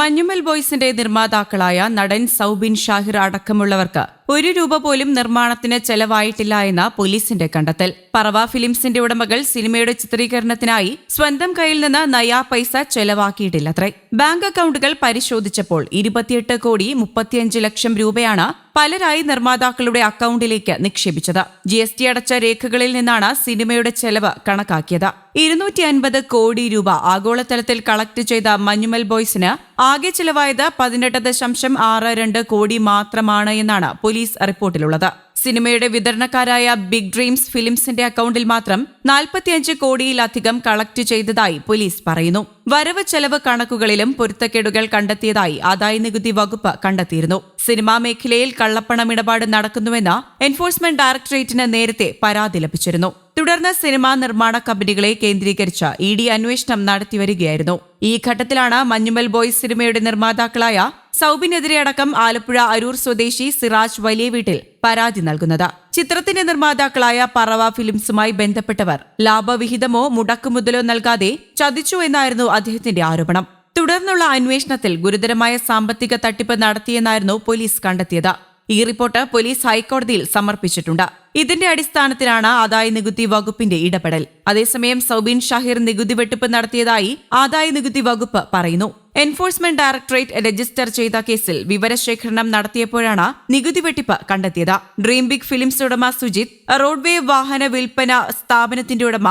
മഞ്ഞുമൽ ബോയ്സിന്റെ നിർമ്മാതാക്കളായ നടൻ സൗബിൻ ഷാഹിർ അടക്കമുള്ളവർക്ക് ഒരു രൂപ പോലും നിർമ്മാണത്തിന് ചെലവായിട്ടില്ല എന്ന പോലീസിന്റെ കണ്ടെത്തൽ. പറവ ഫിലിംസിന്റെ ഉടമകൾ സിനിമയുടെ ചിത്രീകരണത്തിനായി സ്വന്തം കയ്യിൽ നിന്ന് നയാ പൈസ ചെലവാക്കിയിട്ടില്ലത്രേ. ബാങ്ക് അക്കൗണ്ടുകൾ പരിശോധിച്ചപ്പോൾ ഇരുപത്തിയെട്ട് കോടി മുപ്പത്തിയഞ്ച് ലക്ഷം രൂപയാണ് പലരായി നിർമ്മാതാക്കളുടെ അക്കൗണ്ടിലേക്ക് നിക്ഷേപിച്ചത്. ജി എസ് ടി അടച്ച രേഖകളിൽ നിന്നാണ് സിനിമയുടെ ചെലവ് കണക്കാക്കിയത്. ഇരുന്നൂറ്റി അൻപത് കോടി രൂപ ആഗോളതലത്തിൽ കളക്ട് ചെയ്ത മഞ്ഞുമൽ ബോയ്സിന് ആകെ ചിലവായത് പതിനെട്ട് ദശാംശം ആറ് രണ്ട് കോടി മാത്രമാണ് എന്നാണ് പോലീസ് റിപ്പോർട്ടിലുള്ളത് സിനിമയുടെ വിതരണക്കാരായ ബിഗ് ഡ്രീംസ് ഫിലിംസിന്റെ അക്കൗണ്ടിൽ മാത്രം നാൽപ്പത്തിയഞ്ച് കോടിയിലധികം കളക്ട് ചെയ്തതായി പോലീസ് പറയുന്നു. വരവ് ചെലവ് കണക്കുകളിലും പൊരുത്തക്കേടുകൾ കണ്ടെത്തിയതായി ആദായ നികുതി വകുപ്പ് കണ്ടെത്തിയിരുന്നു. സിനിമാ മേഖലയിൽ കള്ളപ്പണമിടപാട് നടക്കുന്നുവെന്ന് എൻഫോഴ്സ്മെന്റ് ഡയറക്ടറേറ്റിന് നേരത്തെ പരാതി ലഭിച്ചിരുന്നു. തുടർന്ന് സിനിമാ നിർമ്മാണ കമ്പനികളെ കേന്ദ്രീകരിച്ച് ഇ ഡി അന്വേഷണം നടത്തിവരികയായിരുന്നു. ഈ ഘട്ടത്തിലാണ് മഞ്ഞുമൽ ബോയ്സ് സിനിമയുടെ നിർമ്മാതാക്കളായ സൗബിനെതിരെ അടക്കം ആലപ്പുഴ അരൂർ സ്വദേശി സിറാജ് വലിയ വീട്ടിൽ പരാതി നൽകുന്നത്. ചിത്രത്തിന്റെ നിർമ്മാതാക്കളായ പറവ ഫിലിംസുമായി ബന്ധപ്പെട്ടവർ ലാഭവിഹിതമോ മുടക്കുമുതലോ നൽകാതെ ചതിച്ചു എന്നായിരുന്നു അദ്ദേഹത്തിന്റെ ആരോപണം. തുടർന്നുള്ള അന്വേഷണത്തിൽ ഗുരുതരമായ സാമ്പത്തിക തട്ടിപ്പ് നടത്തിയെന്നായിരുന്നു പോലീസ് കണ്ടെത്തിയത്. ഈ റിപ്പോർട്ട് പോലീസ് ഹൈക്കോടതിയിൽ സമർപ്പിച്ചിട്ടുണ്ട്. ഇതിന്റെ അടിസ്ഥാനത്തിലാണ് ആദായ നികുതി വകുപ്പിന്റെ ഇടപെടൽ. അതേസമയം സൗബിൻ ഷാഹിർ നികുതി വെട്ടിപ്പ് നടത്തിയതായി ആദായ നികുതി വകുപ്പ് പറയുന്നു. എൻഫോഴ്സ്മെന്റ് ഡയറക്ടറേറ്റ് രജിസ്റ്റർ ചെയ്ത കേസിൽ വിവരശേഖരണം നടത്തിയപ്പോഴാണ് നികുതി വെട്ടിപ്പ് കണ്ടെത്തിയത്. ഡ്രീം ബിഗ് ഫിലിംസ് ഉടമ സുജിത് റോഡ്വേ വാഹന വിൽപ്പന സ്ഥാപനത്തിന്റെ ഉടമ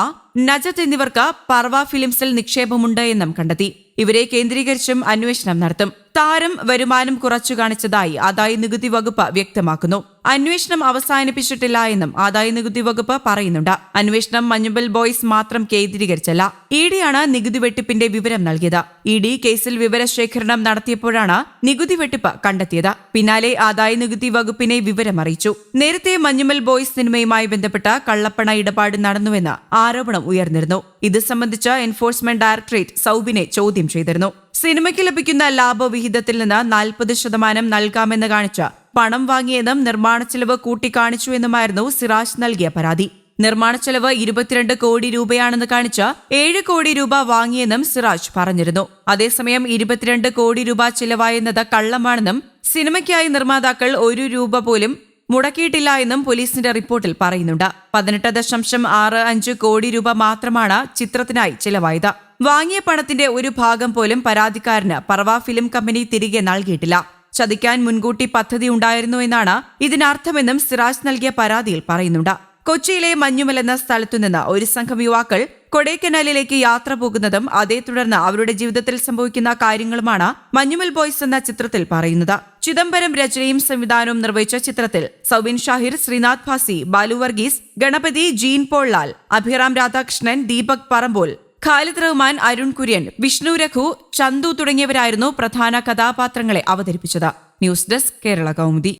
നജത്ത് എന്നിവർക്ക് പർവ ഫിലിംസിൽ നിക്ഷേപമുണ്ട് എന്നും കണ്ടെത്തി. ഇവരെ കേന്ദ്രീകരിച്ചും അന്വേഷണം നടത്തും. താരം വരുമാനം കുറച്ചു കാണിച്ചതായി ആദായ നികുതി വകുപ്പ് വ്യക്തമാക്കുന്നു. അന്വേഷണം അവസാനിപ്പിച്ചിട്ടില്ല എന്നും ആദായ നികുതി വകുപ്പ് പറയുന്നുണ്ട്. അന്വേഷണം മഞ്ഞുബൽ ബോയ്സ് മാത്രം കേന്ദ്രീകരിച്ചല്ല. ഇ ഡിയാണ് നികുതി വെട്ടിപ്പിന്റെ വിവരം നൽകിയത്. ഇ ഡി കേസിൽ വിവരശേഖരണം നടത്തിയപ്പോഴാണ് നികുതി വെട്ടിപ്പ് കണ്ടെത്തിയത്. പിന്നാലെ ആദായ നികുതി വകുപ്പിനെ വിവരം അറിയിച്ചു. നേരത്തെ മഞ്ഞുമൽ ബോയ്സ് സിനിമയുമായി ബന്ധപ്പെട്ട കള്ളപ്പണ ഇടപാട് നടന്നുവെന്ന് ആരോപണം ഉയർന്നിരുന്നു. ഇത് സംബന്ധിച്ച് എൻഫോഴ്സ്മെന്റ് ഡയറക്ടറേറ്റ് സൗബിനെ ചോദ്യം ചെയ്തിരുന്നു. സിനിമയ്ക്ക് ലഭിക്കുന്ന ലാഭവിഹിതത്തിൽ നിന്ന് നാൽപ്പത് ശതമാനം നൽകാമെന്ന് കാണിച്ച് പണം വാങ്ങിയെന്നും നിർമ്മാണ ചെലവ് കൂട്ടിക്കാണിച്ചു എന്നുമായിരുന്നു സിറാജ് നൽകിയ പരാതി. നിർമ്മാണ ചെലവ് ഇരുപത്തിരണ്ട് കോടി രൂപയാണെന്ന് കാണിച്ച് ഏഴ് കോടി രൂപ വാങ്ങിയെന്നും സിറാജ് പറഞ്ഞിരുന്നു. അതേസമയം ഇരുപത്തിരണ്ട് കോടി രൂപ ചിലവായെന്നത് കള്ളമാണെന്നും സിനിമയ്ക്കായി നിർമ്മാതാക്കൾ ഒരു രൂപ പോലും മുടക്കിയിട്ടില്ല എന്നും പോലീസിന്റെ റിപ്പോർട്ടിൽ പറയുന്നുണ്ട്. പതിനെട്ട് ദശാംശം ആറ് അഞ്ച് കോടി രൂപ മാത്രമാണ് ചിത്രത്തിനായി ചിലവായത്. വാങ്ങിയ പണത്തിന്റെ ഒരു ഭാഗം പോലും പരാതിക്കാരന് പറവ ഫിലിം കമ്പനി തിരികെ നൽകിയിട്ടില്ല. ചതിക്കാൻ മുൻകൂട്ടി പദ്ധതി ഉണ്ടായിരുന്നു എന്നാണ് ഇതിനർത്ഥമെന്നും സിറാജ് നൽകിയ പരാതിയിൽ പറയുന്നുണ്ട്. കൊച്ചിയിലെ മഞ്ഞുമൽ എന്ന സ്ഥലത്തുനിന്ന് ഒരു സംഘം യുവാക്കൾ കൊടൈക്കനാലിലേക്ക് യാത്ര പോകുന്നതും അതേ തുടർന്ന് അവരുടെ ജീവിതത്തിൽ സംഭവിക്കുന്ന കാര്യങ്ങളുമാണ് മഞ്ഞുമൽ ബോയ്സ് എന്ന ചിത്രത്തിൽ പറയുന്നത്. ചിദംബരം രചനയും സംവിധാനവും നിർവഹിച്ച ചിത്രത്തിൽ സൗബിൻ ഷാഹിർ ശ്രീനാഥ് ഭാസി ബാലു വർഗീസ് ഗണപതി ജീൻ പോൾലാൽ അഭിറാം രാധാകൃഷ്ണൻ ദീപക് പറമ്പോൾ ഖാലിദ് റഹ്മാൻ അരുൺ കുര്യൻ വിഷ്ണു രഘു ചന്തു തുടങ്ങിയവരായിരുന്നു പ്രധാന കഥാപാത്രങ്ങളെ അവതരിപ്പിച്ചത്. News desk Kerala Kaumudi.